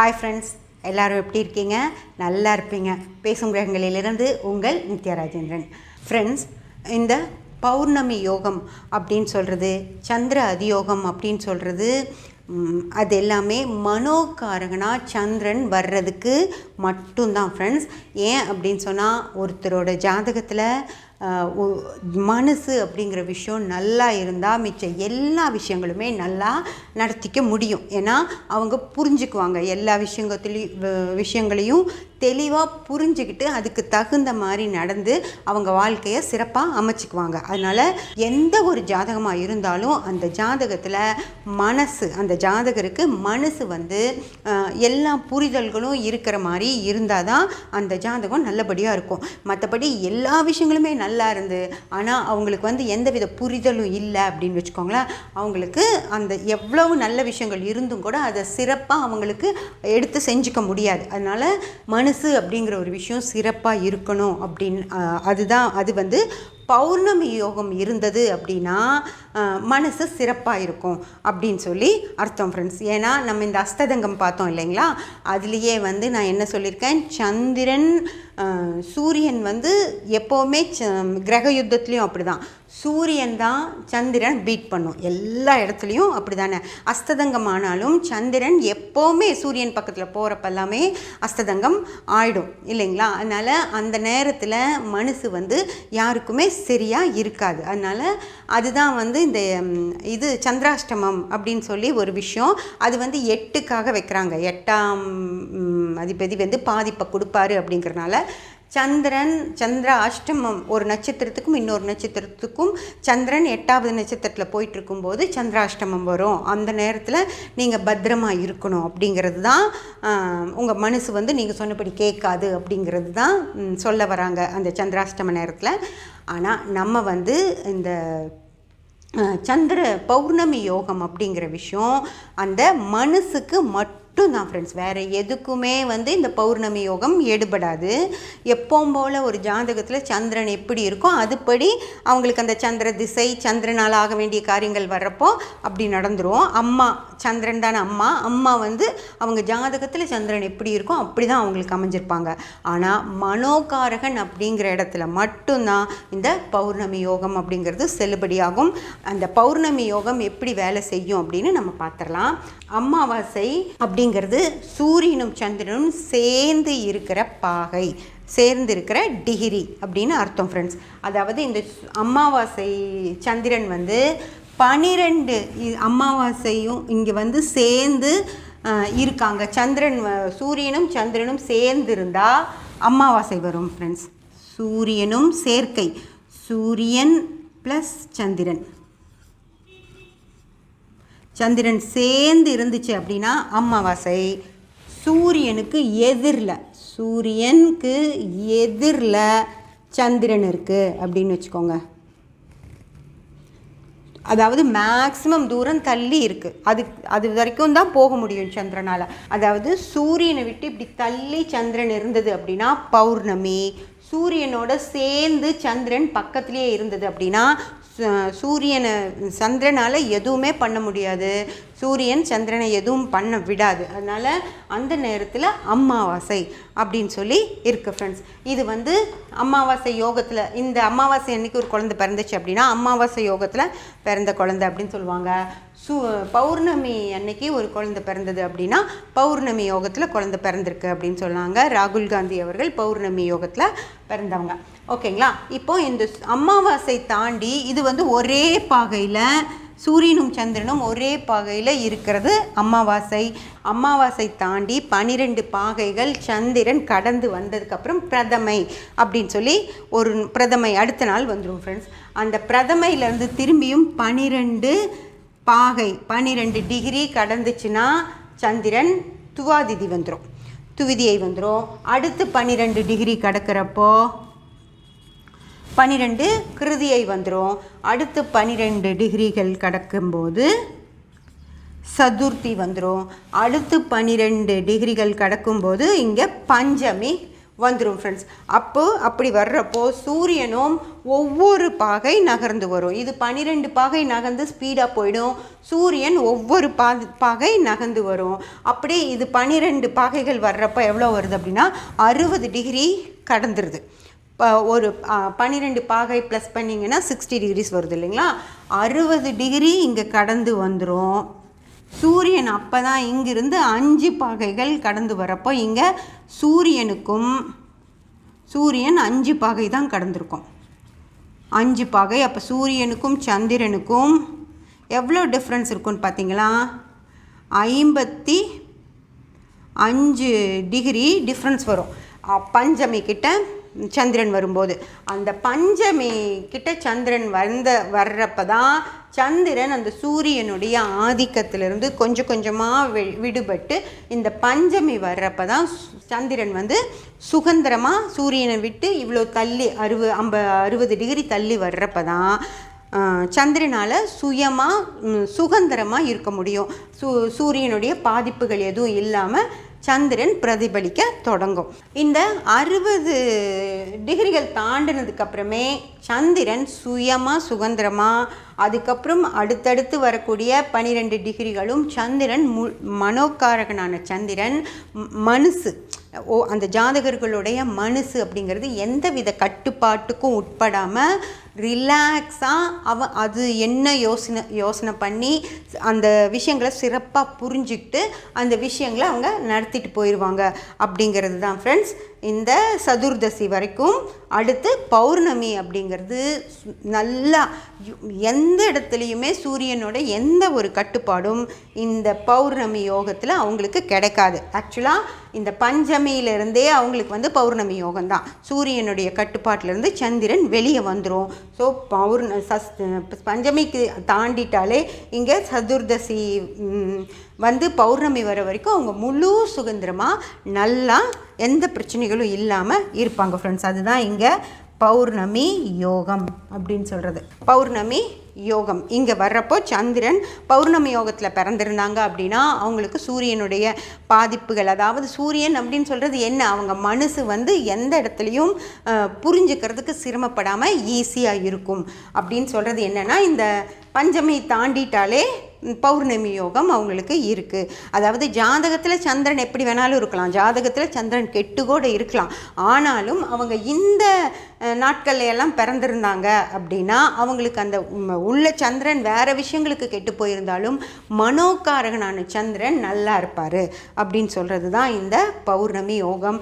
Hi friends எல்லோரும் எப்படி இருக்கீங்க? நல்லா இருப்பீங்க. பேசும் கிரகங்களிலிருந்து உங்கள் நித்யராஜேந்திரன். ஃப்ரெண்ட்ஸ் இந்த பௌர்ணமி யோகம் அப்படின்னு சொல்கிறது சந்திர அதியோகம் அப்படின்னு சொல்கிறது அது எல்லாமே மனோகாரகனாக சந்திரன் வர்றதுக்கு மட்டும்தான் ஃப்ரெண்ட்ஸ் ஏன் அப்படின்னு சொன்னால் ஒருத்தரோட ஜாதகத்தில் மனசு அப்படிங்கிற விஷயம் நல்லா இருந்தால் மிச்ச எல்லா விஷயங்களுமே நல்லா நடத்திக்க முடியும். ஏன்னா அவங்க புரிஞ்சுக்குவாங்க. எல்லா விஷயங்கத்துலேயும் விஷயங்களையும் தெளிவாக புரிஞ்சுக்கிட்டு அதுக்கு தகுந்த மாதிரி நடந்து அவங்க வாழ்க்கையை சிறப்பாக அமைச்சுக்குவாங்க. அதனால் எந்த ஒரு ஜாதகமாக இருந்தாலும் அந்த ஜாதகத்தில் மனசு அந்த ஜாதகருக்கு மனசு வந்து எல்லா புரிதல்களும் இருக்கிற மாதிரி இருந்தால் தான் அந்த ஜாதகம் நல்லபடியாக இருக்கும். மற்றபடி எல்லா விஷயங்களுமே நல்லா நல்லா இருந்து ஆனால் அவங்களுக்கு வந்து எந்தவித புரிதலும் இல்லை அப்படின்னு வச்சுக்கோங்களேன். அவங்களுக்கு அந்த எவ்வளவு நல்ல விஷயங்கள் இருந்தும் கூட அதை சிறப்பாக அவங்களுக்கு எடுத்து செஞ்சுக்க முடியாது. அதனால் மனசு அப்படிங்கிற ஒரு விஷயம் சிறப்பாக இருக்கணும் அப்படின்னு அதுதான் அது வந்து பௌர்ணமி யோகம் இருந்தது அப்படின்னா மனசு சிறப்பாக இருக்கும் அப்படின்னு சொல்லி அர்த்தம் ஃப்ரெண்ட்ஸ் ஏன்னா நம்ம இந்த அஸ்ததங்கம் பார்த்தோம் இல்லைங்களா? அதுலேயே வந்து நான் என்ன சொல்லியிருக்கேன்? சந்திரன் சூரியன் வந்து எப்போவுமே ச- கிரக யுத்தத்துலேயும் அப்படி தான் சூரியன் தான் சந்திரன் பீட் பண்ணும். எல்லா இடத்துலையும் அப்படி தானே அஸ்ததங்கம் ஆனாலும் சந்திரன் எப்போவுமே சூரியன் பக்கத்தில் போகிறப்பெல்லாமே அஸ்ததங்கம் ஆயிடும். இல்லைங்களா? அதனால் அந்த நேரத்தில் மனசு வந்து யாருக்குமே சரியாக இருக்காது. அதனால் அதுதான் வந்து இந்த இது சந்திராஷ்டமம் அப்படின்னு சொல்லி ஒரு விஷயம். அது வந்து எட்டுக்காக வைக்கிறாங்க. எட்டாம் அதிபதி வந்து பாதிப்பை கொடுப்பாரு அப்படிங்கிறனால சந்திரன் சந்திர அஷ்டமம் ஒரு நட்சத்திரத்துக்கும் இன்னொரு நட்சத்திரத்துக்கும் சந்திரன் எட்டாவது நட்சத்திரத்தில் போயிட்டு இருக்கும்போது சந்திராஷ்டமம் வரும். அந்த நேரத்தில் நீங்கள் பத்திரமா இருக்கணும் அப்படிங்கிறது தான் உங்கள் மனசு வந்து நீங்கள் சொன்னபடி கேட்காது அப்படிங்கிறது தான் சொல்ல வராங்க அந்த சந்திராஷ்டம நேரத்தில். ஆனால் நம்ம வந்து இந்த சந்திர பௌர்ணமி யோகம் அப்படிங்கிற விஷயம் அந்த மனசுக்கு மட்டும் மட்டும்தான் ஃப்ரெண்ட்ஸ் வேறு எதுக்குமே வந்து இந்த பௌர்ணமி யோகம் எடுபடாது. எப்போவும் போல் ஒரு ஜாதகத்தில் சந்திரன் எப்படி இருக்கோ அதுபடி அவங்களுக்கு அந்த சந்திர திசை சந்திரனால் ஆக வேண்டிய காரியங்கள் வர்றப்போ அப்படி நடந்துரும். அம்மா சந்திரன் தானே அம்மா. அம்மா வந்து அவங்க ஜாதகத்தில் சந்திரன் எப்படி இருக்கோ அப்படி தான் அவங்களுக்கு அமைஞ்சிருப்பாங்க. ஆனால் மனோகாரகன் அப்படிங்கிற இடத்துல மட்டும்தான் இந்த பௌர்ணமி யோகம் அப்படிங்கிறது செல்லுபடியாகும். அந்த பௌர்ணமி யோகம் எப்படி வேலை செய்யும் அப்படின்னு நம்ம பார்த்துடலாம். அமாவாசை அப்படிங்கிறது சூரியனும் சந்திரனும் சேர்ந்து இருக்கிற பாகை சேர்ந்து இருக்கிற டிகிரி அப்படின்னு அர்த்தம் ஃப்ரெண்ட்ஸ் அதாவது இந்த அமாவாசை சந்திரன் வந்து பனிரெண்டு அமாவாசையும் இங்கே வந்து சேர்ந்து இருக்காங்க. சந்திரன் வ- சூரியனும் சந்திரனும் சேர்ந்து இருந்தால் அமாவாசை வரும் ஃப்ரெண்ட்ஸ் சூரியனும் சேர்க்கை. சூரியன் ப்ளஸ் சந்திரன். சந்திரன் சேர்ந்து இருந்துச்சு அப்படின்னா அமாவாசை. சூரியனுக்கு எதிரில். சூரியனுக்கு எதிரில் சந்திரன் இருக்குது அப்படின்னு வச்சுக்கோங்க. அதாவது மேக்ஸிமம் தூரம் தள்ளி இருக்குது அது அது வரைக்கும் தான் போக முடியும் சந்திரனால். அதாவது சூரியனை விட்டு இப்படி தள்ளி சந்திரன் இருந்தது அப்படின்னா பௌர்ணமி சூரியனோட சேர்ந்து சந்திரன் பக்கத்துலேயே இருந்தது அப்படின்னா சு- சூரியனை சந்திரனால் எதுவுமே பண்ண முடியாது. சூரியன் சந்திரனை எதுவும் பண்ண விடாது. அதனால் அந்த நேரத்தில் அமாவாசை அப்படின்னு சொல்லி இருக்குது ஃப்ரெண்ட்ஸ் இது வந்து அமாவாசை யோகத்தில் இந்த அமாவாசை அன்றைக்கி ஒரு குழந்தை பிறந்துச்சு அப்படின்னா அமாவாசை யோகத்தில் பிறந்த குழந்தை அப்படின்னு சொல்லுவாங்க. சு பௌர்ணமி அன்னைக்கு ஒரு குழந்தை பிறந்தது அப்படின்னா பௌர்ணமி யோகத்தில் குழந்தை பிறந்திருக்கு அப்படின்னு சொன்னாங்க. ராகுல் காந்தி அவர்கள் பௌர்ணமி யோகத்தில் பிறந்தவங்க. ஓகேங்களா? இப்போ இந்த அமாவாசை தாண்டி இது வந்து ஒரே பாகையில் சூரியனும் சந்திரனும் ஒரே பாகையில் இருக்கிறது அமாவாசை. அமாவாசை தாண்டி பனிரெண்டு பாகைகள் சந்திரன் கடந்து வந்ததுக்கப்புறம் பிரதமை அப்படின்னு சொல்லி ஒரு பிரதமை அடுத்த நாள் வந்துடும் ஃப்ரெண்ட்ஸ் அந்த பிரதமையிலேருந்து திரும்பியும் பனிரெண்டு பாகை பன்னிரெண்டு டிகிரி கடந்துச்சுன்னா சந்திரன் துவாதிதி வந்துடும் துவிதியை வந்துடும் அடுத்து பன்னிரெண்டு டிகிரி கடக்கிறப்போ பன்னிரெண்டு கிருதியை வந்துடும் அடுத்து பன்னிரெண்டு டிகிரிகள் கடக்கும்போது சதுர்த்தி வந்துடும் அடுத்து பன்னிரெண்டு டிகிரிகள் கடக்கும்போது இங்கே பஞ்சமி வந்துடும் ஃப்ரெண்ட்ஸ் அப்போ அப்படி வர்றப்போ சூரியனும் ஒவ்வொரு பாகை நகர்ந்து வரும். இது பன்னிரெண்டு பாகை நகர்ந்து ஸ்பீடாக போயிடும். சூரியன் ஒவ்வொரு பா பாகை நகர்ந்து வரும். அப்படியே இது பனிரெண்டு பாகைகள் வர்றப்போ எவ்வளோ வருது அப்படின்னா அறுபது டிகிரி கடந்துருது. இப்போ ஒரு பன்னிரெண்டு பாகை ப்ளஸ் பண்ணிங்கன்னா சிக்ஸ்டி டிகிரிஸ் வருது இல்லைங்களா? அறுபது டிகிரி இங்கே கடந்து வந்துடும் சூரியன் அப்போ தான் இங்கிருந்து அஞ்சு பாகைகள் கடந்து வரப்போ இங்கே சூரியனுக்கும் சூரியன் அஞ்சு பாகை தான் கடந்திருக்கும். அஞ்சு பாகை அப்போ சூரியனுக்கும் சந்திரனுக்கும் எவ்வளோ டிஃப்ரென்ஸ் இருக்குன்னு பார்த்தீங்களா ஐம்பத்தி அஞ்சு டிகிரி டிஃப்ரென்ஸ் வரும். பஞ்சமி கிட்ட சந்திரன் வரும்போது. அந்த பஞ்சமி கிட்ட சந்திரன் வந்த வர்றப்ப தான் சந்திரன் அந்த சூரியனுடைய ஆதிக்கத்திலிருந்து கொஞ்சம் கொஞ்சமாக விடுபட்டு இந்த பஞ்சமி வர்றப்ப தான் சு- சந்திரன் வந்து சுதந்திரமாக சூரியனை விட்டு இவ்வளோ தள்ளி அறுபது ஐம்ப அறுபது டிகிரி தள்ளி வர்றப்ப தான் சந்திரனால் சுயமாக சுதந்திரமாக இருக்க முடியும். சூ சூரியனுடைய பாதிப்புகள் எதுவும் இல்லாமல் சந்திரன் பிரதிபலிக்க தொடங்கும். இந்த அறுபது டிகிரிகள் தாண்டினதுக்கு அப்புறமே சந்திரன் சுயமாக சுதந்திரமாக அதுக்கப்புறம் அடுத்தடுத்து வரக்கூடிய பனிரெண்டு டிகிரிகளும் சந்திரன் மு மனோக்காரகனான சந்திரன் மனுசு. ஓ அந்த ஜாதகர்களுடைய மனசு அப்படிங்கிறது எந்தவித கட்டுப்பாட்டுக்கும் உட்படாமல் ரிலாக்ஸாக அவ அது என்ன யோசனை யோசனை பண்ணி அந்த விஷயங்களை சிறப்பாக புரிஞ்சுக்கிட்டு அந்த விஷயங்களை அவங்க நடத்திட்டு போயிடுவாங்க அப்படிங்கிறது தான் ஃப்ரெண்ட்ஸ் இந்த சதுர்தசி வரைக்கும் அடுத்து பௌர்ணமி அப்படிங்கிறது நல்லா எந்த இடத்துலையுமே சூரியனோட எந்த ஒரு கட்டுப்பாடும் இந்த பௌர்ணமி யோகத்தில் அவங்களுக்கு கிடைக்காது. ஆக்சுவலாக இந்த பஞ்சமியிலிருந்தே அவங்களுக்கு வந்து பௌர்ணமி யோகம் தான் சூரியனுடைய கட்டுப்பாட்டிலேருந்து சந்திரன் வெளியே வந்துடும் ஸோ பௌர்ண சஸ் பஞ்சமிக்கு தாண்டிட்டாலே இங்கே சதுர்தசி வந்து பௌர்ணமி வர வரைக்கும் அவங்க முழு சுதந்திரமாக நல்லா எந்த பிரச்சனைகளும் இல்லாமல் இருப்பாங்க ஃப்ரெண்ட்ஸ் அதுதான் இங்கே பௌர்ணமி யோகம் அப்படின்னு சொல்கிறது பௌர்ணமி யோகம். இங்கே வர்றப்போ சந்திரன் பௌர்ணமி யோகத்தில் பிறந்திருந்தாங்க அப்படின்னா அவங்களுக்கு சூரியனுடைய பாதிப்புகள் அதாவது சூரியன் அப்படின்னு சொல்கிறது என்ன? அவங்க மனசு வந்து எந்த இடத்துலையும் புரிஞ்சுக்கிறதுக்கு சிரமப்படாமல் ஈஸியாக இருக்கும். அப்படின்னு சொல்கிறது என்னென்னா இந்த பஞ்சமை தாண்டிட்டாலே பௌர்ணமி யோகம் அவங்களுக்கு இருக்குது அதாவது ஜாதகத்தில் சந்திரன் எப்படி வேணாலும் இருக்கலாம். ஜாதகத்தில் சந்திரன் கெட்டு கூட இருக்கலாம். ஆனாலும் அவங்க இந்த நாட்கள்ல எல்லாம் பிறந்திருந்தாங்க அப்படின்னா அவங்களுக்கு அந்த உள்ள சந்திரன் வேறு விஷயங்களுக்கு கெட்டு போயிருந்தாலும் மனோகாரகனான சந்திரன் நல்லா இருப்பார் அப்படின்னு சொல்கிறது தான் இந்த பௌர்ணமி யோகம்.